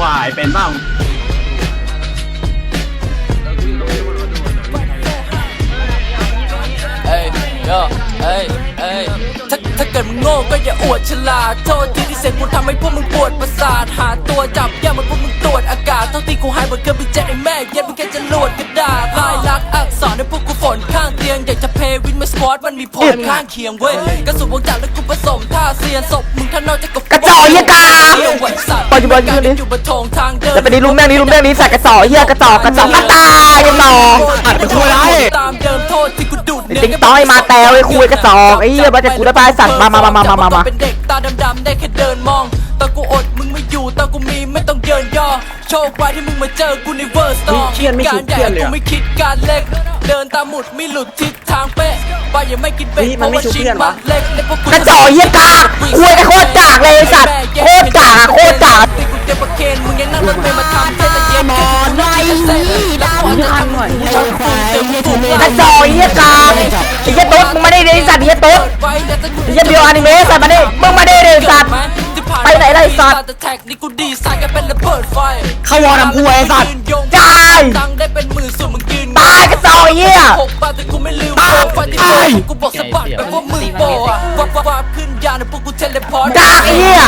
ฝ่ายเป็นบ้างเอ้ยโยเอ้ยเอ้ยถ้าถ้าเกิดมึงโง่ก็อย่าอวดฉลาดโทษทีที่เสร็จกูทำให้พวกมึงปวดประสาทหาตัวจับแย่มันพวกมึงตรวจอากาศเท่าที่กูหายหมดเกินไปเจ็ดไอ้แม่เย็ดมึงแค่จะลวด เพย์วินมาสปอร์ตมันมีผลข้างเคียงเว้ยกระสุนวงจักรแล้วกูผสมท่าเซียนศพมึงข้างนอกจะกบกระจอกเหี้ยกาเหี้ยไหวสัตว์ปัจจุบันการที่อยู่บนทงทางเดินแล้วไปนี้ลุมแม่งนี้ลุมแม่งนี้ใส่กระสอบเฮียกระจอกกระจอกกระตายยังหนออัดเป็นคุยไรตามเดิมโทษที่กูดูดเนื้ติ๊งต้อยมาแตวไอ้คุยกระจอกไอ้เหี้ยมาจากกูได้ไปสัตว์มามามามามามามาเป็นเด็กตาดำๆได้แค่เดินมองตอนกูอดมึงไม่อยู่ ตอนกูมีไม่ต้องเยินย่อโชคไว้ที่มึงมาเจอกูในเวอร์สตอร์การใหญ่กูไม่คิดการเล็ก เดินตามหมุดไม่หลุดทิศทางเป๊ะว่ายังไม่กินเป็ดเพราะว่าชิ้นมันเล็กและพวกกู กระจอกเฮียกากคุยกันโคตรกากเลยไอ้สัตว์โคตรกากอะโคตรกากตีกูเจ็บประเคนมึงยังนั่งรถเมล์มาทำเทศเย็นแค่กูนั่งกินเส้นแล้วกูจะทำมึงชอบกูเจอมึงถูกกระจอกเฮียกากไอ้เฮียตุ๊ดมึงมาได้เลยไอ้สัตว์เฮียตุ๊ดไว้แต่ถ้ากูไอ้เฮียเดียวอนิเมะสัตว์มาดิมึงมาได้เลยไอ้สัตว์ ไปไหนล่ะไอ้สัตว์แต่แท็กนี่กูดีไซน์กันเป็นระเบิดไฟเข้าวอร์ดำกูไอ้สัตว์จ่ายตังค์ได้เป็นหมื่นส่วนมึงยืนตายกระจอกเฮียหกบาทแต่กูไม่ลืมโปรไฟล์ที่โปรกูบอกสะบัดแบบว่ามือโปรอะวับวับวับขึ้นยานในพวกกูเทเลพอร์ตกากไอ้เหี้ย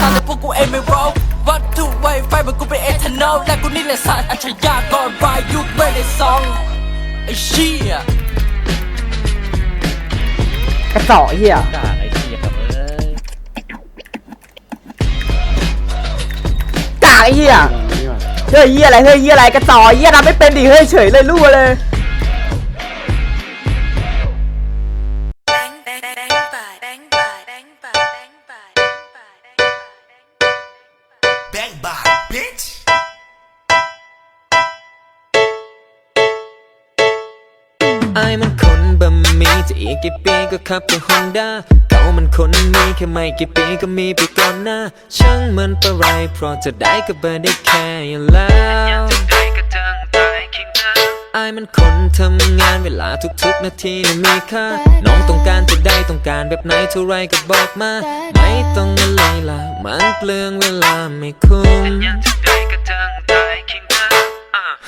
ทำแต่พวกกูเองไม่รู้วัตถุไวไฟมันกูเป็นเอทานอลและกูนี่แหละสารอัจฉริยะก่อนบายยุคไม่ได้ซองไอ้เชี่ยกระจอกเฮียไอ้เหี้ย ไอ้เหี้ยเฮ้ยเหี้ยอะไรเฮ้ยเหี้ยอะไรกระจอยเหี้ยทำไม่เป็นดิเฮ้ยเฉยเลยรั่วเลยไอ้มันคนบ่ จะอีกกี่ปีก็ขับแต่ฮอนด้าเขามันคนมีแค่ไม่กี่ปีก็มีไปก่อนหน้าช่างมันปะไรเพราะจะได้ก็เบอร์ได้แค่อยู่แล้วไอ้มันคนทำงานเวลาทุกๆ นาทีไม่มีค่าน้องต้องการจะได้ต้องการแบบไหนเท่าไรก็บอกมา ไม่ต้องอะไรล่ะ มันเปลืองเวลาไม่คุ้ม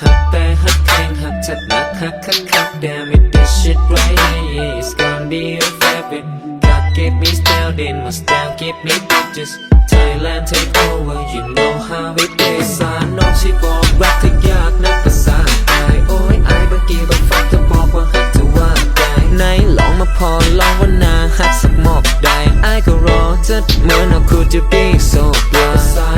หักแต่หัก แทงหักจัดหนักหักคักคัก damn it this shit right here it's gonna be your favorite God give me style then my style give me bitches Thailand take over you know how it is สารน้องชิบอกรักที่ยากนักภาษาไทยโอ้ยไอ้บักกี้บักฟักจะบอกว่าหักจะว่าได้ไหนลองมาพอลองว่านาหักสักหมอกได้ไอ้ก็รอจะเหมือนเอาคูจะ be so blind